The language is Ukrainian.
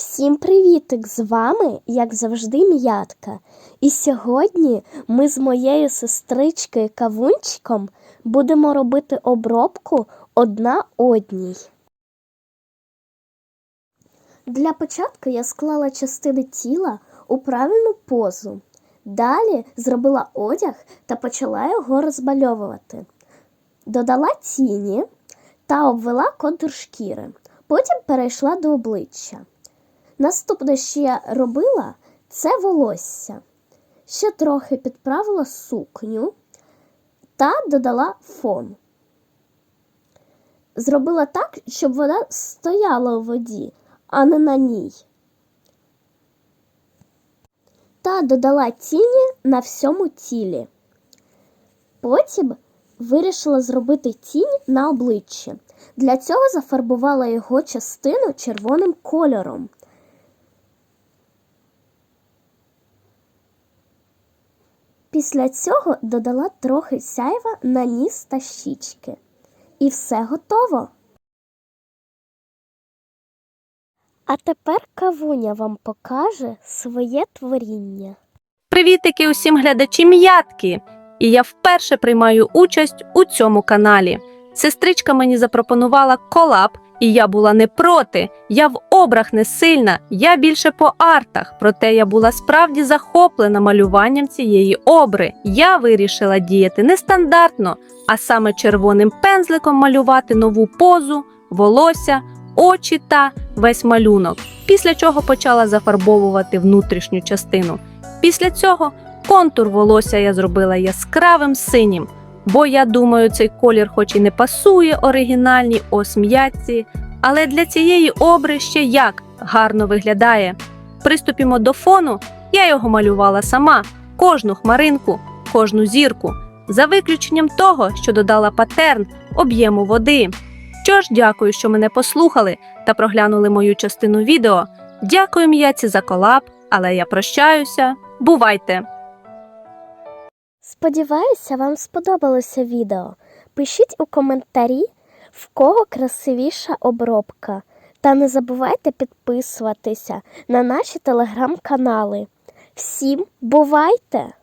Всім привітик! З вами, як завжди, м'ятка. І сьогодні ми з моєю сестричкою Кавунчиком будемо робити обробку одна одній. Для початку я склала частини тіла у правильну позу. Далі зробила одяг та почала його розмальовувати. Додала тіні та обвела контур шкіри. Потім перейшла до обличчя. Наступне, що я робила, це волосся. Ще трохи підправила сукню та додала фон. Зробила так, щоб вона стояла у воді, а не на ній. Та додала тіні на всьому тілі. Потім вирішила зробити тінь на обличчі. Для цього зафарбувала його частину червоним кольором. Після цього додала трохи сяйва на ніс та щічки. І все готово. А тепер кавуня вам покаже своє творіння. Привітики усім глядачі м'ятки! І я вперше приймаю участь у цьому каналі. Сестричка мені запропонувала колаб, і я була не проти. Я в обрах не сильна, я більше по артах. Проте я була справді захоплена малюванням цієї обри. Я вирішила діяти нестандартно, а саме червоним пензликом малювати нову позу, волосся, очі та весь малюнок. Після чого почала зафарбовувати внутрішню частину. Після цього контур волосся я зробила яскравим синім, бо я думаю, цей колір, хоч і не пасує оригінальній осм'ятці, але для цієї обри ще як гарно виглядає. Приступімо до фону, я його малювала сама, кожну хмаринку, кожну зірку, за виключенням того, що додала патерн об'єму води. Що ж, дякую, що мене послухали та проглянули мою частину відео. Дякую м'яці за колаб, але я прощаюся. Бувайте! Сподіваюся, вам сподобалося відео. Пишіть у коментарі, в кого красивіша обробка. Та не забувайте підписуватися на наші телеграм-канали. Всім бувайте!